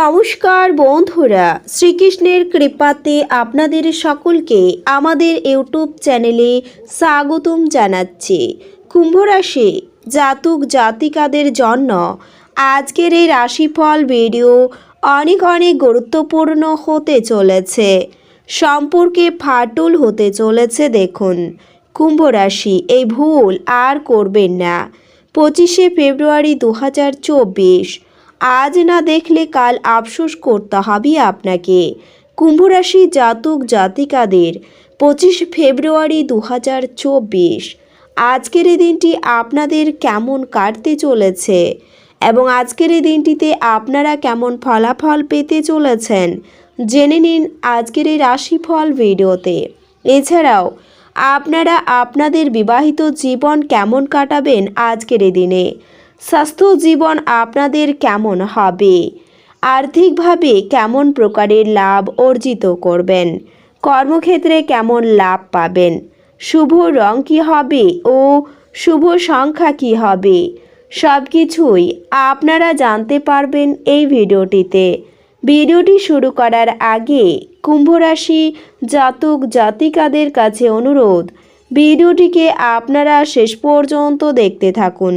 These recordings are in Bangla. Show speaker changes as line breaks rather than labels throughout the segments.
নমস্কার বন্ধুরা, শ্রীকৃষ্ণের কৃপাতে আপনাদের সকলকে আমাদের ইউটিউব চ্যানেলে স্বাগতম জানাচ্ছি। কুম্ভরাশি জাতক জাতিকাদের জন্য আজকের এই রাশিফল ভিডিও অনেক অনেক গুরুত্বপূর্ণ হতে চলেছে। সম্পর্কে ফাটল হতে চলেছে দেখুন। কুম্ভ রাশি, এই ভুল আর করবেন না। পঁচিশে ফেব্রুয়ারি দু হাজার চব্বিশ আজ না দেখলে কাল আফসোস করতে হবে আপনাকে। কুম্ভরাশি জাতক জাতিকাদের পঁচিশ ফেব্রুয়ারি দু হাজার চব্বিশ। আজকের এই দিনটি আপনাদের কেমন কাটতে চলেছে? এবং আজকের এই দিনটিতে আপনারা কেমন ফলাফল পেতে চলেছেন? জেনে নিন আজকের এই রাশিফল ভিডিওতে। এছাড়াও, আপনারা আপনাদের বিবাহিত জীবন কেমন কাটাবেন আজকের এই দিনে? স্বাস্থ্য জীবন আপনাদের কেমন হবে? আর্থিকভাবে কেমন প্রকারের লাভ অর্জিত করবেন? কর্মক্ষেত্রে কেমন লাভ পাবেন? শুভ রং কী হবে ও শুভ সংখ্যা কী হবে? সব কিছুই আপনারা জানতে পারবেন এই ভিডিওটিতে। ভিডিওটি শুরু করার আগে কুম্ভ রাশি জাতক জাতিকাদের কাছে অনুরোধ, ভিডিওটিকে আপনারা শেষ পর্যন্ত দেখতে থাকুন।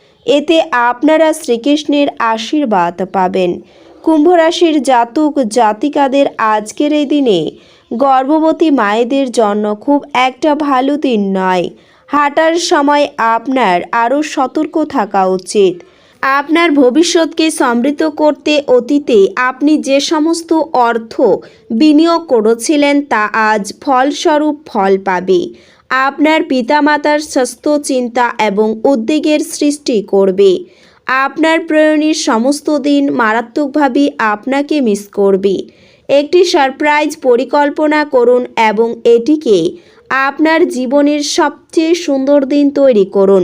এতে আপনারা শ্রীকৃষ্ণের আশীর্বাদ পাবেন। কুম্ভ রাশির জাতক জাতিকাদের আজকের এই দিনে গর্ভবতী মায়েদের জন্য খুব একটা ভালো দিন নয়। হাঁটার সময় আপনার আরও সতর্ক থাকা উচিত। আপনার ভবিষ্যৎকে সমৃদ্ধ করতে অতীতে আপনি যে সমস্ত অর্থ বিনিয়োগ করেছিলেন তা আজ ফলস্বরূপ ফল পাবে। আপনার পিতামাতার স্বাস্থ্য চিন্তা এবং উদ্বেগের সৃষ্টি করবে। আপনার প্রয়োজনের সমস্ত দিন মারাত্মকভাবে আপনাকে মিস করবে। একটি সারপ্রাইজ পরিকল্পনা করুন এবং এটিকে আপনার জীবনের সবচেয়ে সুন্দর দিন তৈরি করুন।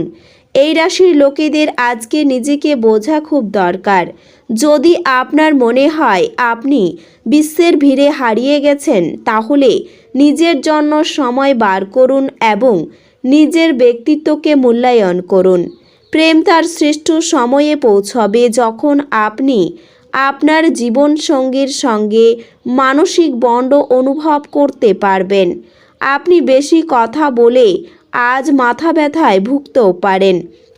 এই রাশির লোকেদের আজকে নিজেকে বোঝা খুব দরকার। যদি আপনার মনে হয় আপনি বিশ্বের ভিড়ে হারিয়ে গেছেন, তাহলে নিজের জন্য সময় বার করুন এবং নিজের ব্যক্তিত্বকে মূল্যায়ন করুন। প্রেম তার শ্রেষ্ঠ সময়ে পৌঁছবে যখন আপনি আপনার জীবনসঙ্গীর সঙ্গে মানসিক বন্ড অনুভব করতে পারবেন। আপনি বেশি কথা বলে আজ মাথা ব্যথায় ভুগতেও পারেন।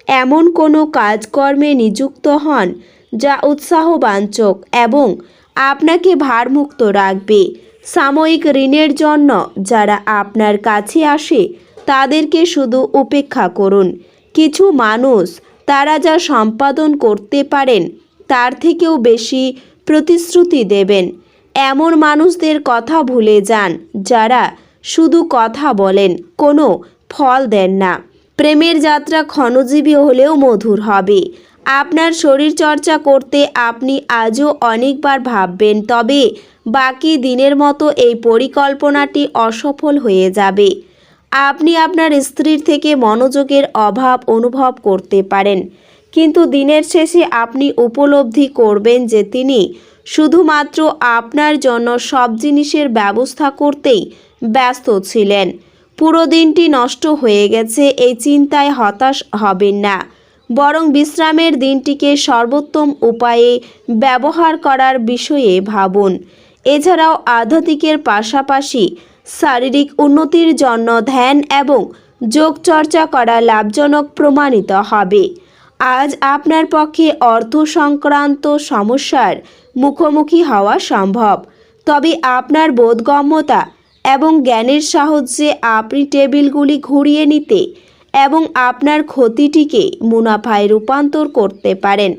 এমন কোনো কাজকর্মে নিযুক্ত হন যা উৎসাহবাঞ্চক এবং আপনাকে ভারমুক্ত রাখবে। সাময়িক ঋণের জন্য যারা আপনার কাছে আসে, তাদেরকে শুধু উপেক্ষা করুন। কিছু মানুষ, তারা যা সম্পাদন করতে পারেন, তার থেকেও বেশি প্রতিশ্রুতি দেবেন। এমন মানুষদের কথা ভুলে যান, যারা শুধু কথা বলেন, কোনো ফল দেন না। প্রেমের যাত্রা ক্ষণজীবী হলেও মধুর হবে। আপনার শরীর চর্চা করতে আপনি আজও অনেকবার ভাববেন, তবে বাকি দিনের মতো এই পরিকল্পনাটি অসফল হয়ে যাবে। আপনি আপনার স্ত্রীর থেকে মনোযোগের অভাব অনুভব করতে পারেন, কিন্তু দিনের শেষে আপনি উপলব্ধি করবেন যে তিনি শুধুমাত্র আপনার জন্য সব জিনিসের ব্যবস্থা করতেই ব্যস্ত ছিলেন। পুরো দিনটি নষ্ট হয়ে গেছে, এই চিন্তায় হতাশ হবেন না। বরং বিশ্রামের দিনটিকে সর্বোত্তম উপায়ে ব্যবহার করার বিষয়ে ভাবুন। এছাড়াও আধ্যাত্মিকের পাশাপাশি শারীরিক উন্নতির জন্য ধ্যান এবং যোগচর্চা করা লাভজনক প্রমাণিত হবে। আজ আপনার পক্ষে অর্থ সংক্রান্ত সমস্যার মুখোমুখি হওয়া সম্ভব। তবে আপনার বোধগম্যতা এবং জ্ঞানের সাহায্যে আপনি টেবিলগুলি ঘুরিয়ে নিতে এবং আপনার ক্ষতিটিকে মুনাফায় রূপান্তর করতে পারেন।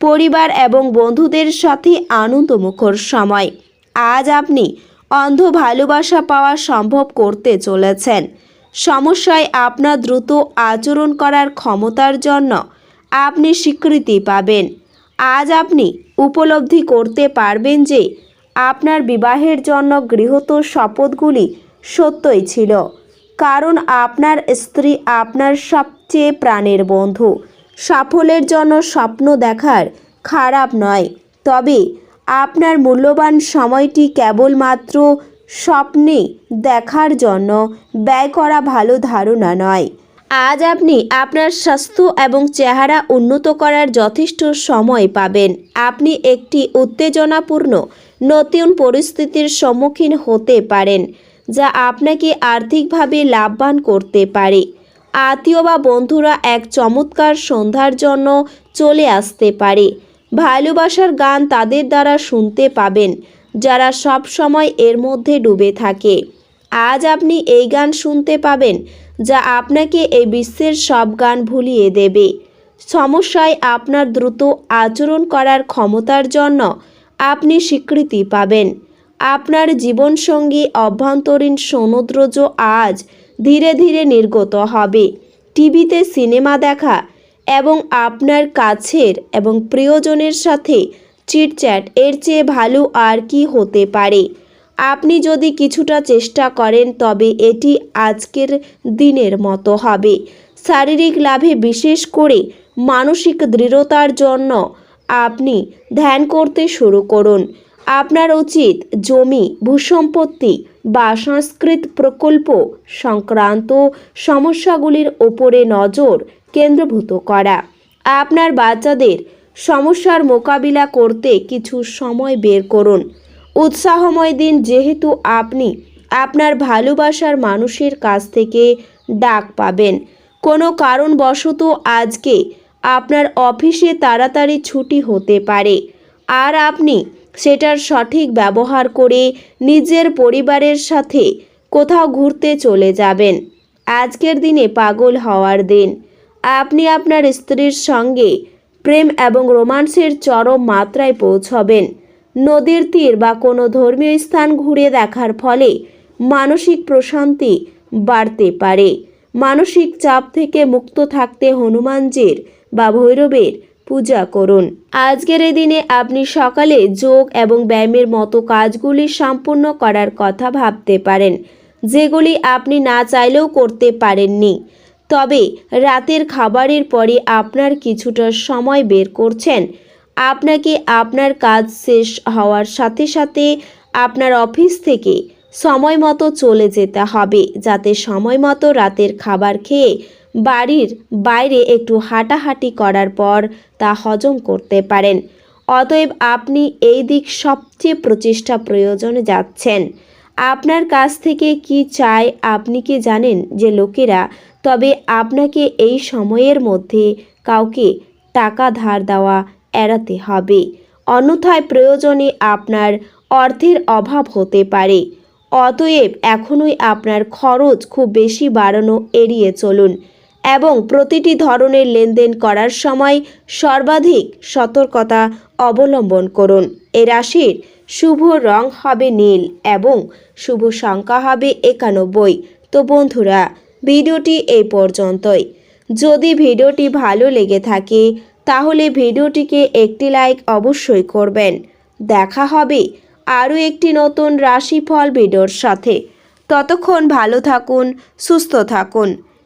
পরিবার এবং বন্ধুদের সাথে আনন্দমুখর সময়। আজ আপনি অন্ধ ভালোবাসা পাওয়া সম্ভব করতে চলেছেন। সমস্যায় আপনার দ্রুত আচরণ করার ক্ষমতার জন্য আপনি স্বীকৃতি পাবেন। আজ আপনি উপলব্ধি করতে পারবেন যে আপনার বিবাহের জন্য গৃহীত শপথগুলি সত্যই ছিল। কারণ আপনার স্ত্রী আপনার সবচেয়ে প্রাণের বন্ধু। সাফল্যের জন্য স্বপ্ন দেখার খারাপ নয়। তবে আপনার মূল্যবান সময়টি কেবলমাত্র স্বপ্নে দেখার জন্য ব্যয় করা ভালো ধারণা নয়। আজ আপনি আপনার স্বাস্থ্য এবং চেহারা উন্নত করার যথেষ্ট সময় পাবেন। আপনি একটি উত্তেজনাপূর্ণ নতুন পরিস্থিতির সম্মুখীন হতে পারেন। যা আপনাকে আর্থিকভাবে লাভবান করতে পারে। আত্মীয় বা বন্ধুরা এক চমৎকার সন্ধ্যার জন্য চলে আসতে পারে। ভালোবাসার গান তাদের দ্বারা শুনতে পাবেন, যারা সব সময় এর মধ্যে ডুবে থাকে। আজ আপনি এই গান শুনতে পাবেন, যা আপনাকে এই বিশ্বের সব গান ভুলিয়ে দেবে। সমস্যায় আপনার দ্রুত আচরণ করার ক্ষমতার জন্য আপনি স্বীকৃতি পাবেন। আপনার জীবনসঙ্গী অভ্যন্তরীণ সমুদ্রজ আজ ধীরে ধীরে নির্গত হবে। টিভিতে সিনেমা দেখা এবং আপনার কাছের এবং প্রিয়জনের সাথে চিটচ্যাট এর চেয়ে ভালো আর কি হতে পারে। আপনি যদি কিছুটা চেষ্টা করেন, তবে এটি আজকের দিনের মতো হবে। শারীরিক লাভে বিশেষ করে মানসিক দৃঢ়তার জন্য আপনি ধ্যান করতে শুরু করুন। আপনার উচিত জমি, ভূসম্পত্তি বা সংস্কৃত প্রকল্প সংক্রান্ত সমস্যাগুলির ওপরে নজর কেন্দ্রভূত করা। আপনার বাচ্চাদের সমস্যার মোকাবিলা করতে কিছু সময় বের করুন। উৎসাহময় দিন যেহেতু আপনি আপনার ভালোবাসার মানুষের কাছ থেকে ডাক পাবেন। কোনো কারণবশত আজকে আপনার অফিসে তাড়াতাড়ি ছুটি হতে পারে। আর আপনি সেটার সঠিক ব্যবহার করে নিজের পরিবারের সাথে কোথাও ঘুরতে চলে যাবেন। আজকের দিনে পাগল হওয়ার দিন। আপনি আপনার স্ত্রীর সঙ্গে প্রেম এবং রোমান্সের চরম মাত্রায় পৌঁছবেন। নদীর তীর বা কোনো ধর্মীয় স্থান ঘুরে দেখার ফলে মানসিক প্রশান্তি বাড়তে পারে। মানসিক চাপ থেকে মুক্ত থাকতে হনুমানজির বা ভৈরবের পূজা করুন। আজকের এই দিনে আপনি সকালে যোগ এবং ব্যায়ামের মতো কাজগুলি সম্পূর্ণ করার কথা ভাবতে পারেন, যেগুলি আপনি না চাইলেও করতে পারেননি। তবে রাতের খাবারের পরে আপনার কিছুটা সময় বের করছেন। আপনাকে আপনার কাজ শেষ হওয়ার সাথে সাথে আপনার অফিস থেকে সময় মতো চলে যেতে হবে, যাতে সময় মতো রাতের খাবার খেয়ে বাড়ির বাইরে একটু হাঁটাহাঁটি করার পর তা হজম করতে পারেন। অতএব আপনি এই দিক সবচেয়ে প্রচেষ্টা প্রয়োজনে যাচ্ছেন। আপনার কাছ থেকে কি চায় আপনি কি জানেন যে লোকেরা? তবে আপনাকে এই সময়ের মধ্যে কাউকে টাকা ধার দেওয়া এড়াতে হবে। অন্যথায় প্রয়োজনে আপনার অর্থের অভাব হতে পারে। অতএব এখনই আপনার খরচ খুব বেশি বাড়ানো এড়িয়ে চলুন। এবং প্রতিটি ধরনের লেনদেন করার সময় সর্বাধিক সতর্কতা অবলম্বন করুন। এ রাশির শুভ রং হবে নীল এবং শুভ সংখ্যা হবে একানব্বই। তো বন্ধুরা, ভিডিওটি এই পর্যন্তই। যদি ভিডিওটি ভালো লেগে থাকে, তাহলে ভিডিওটিকে একটি লাইক অবশ্যই করবেন। দেখা হবে আরও একটি নতুন রাশিফল ভিডিওর সাথে। ততক্ষণ ভালো থাকুন, সুস্থ থাকুন।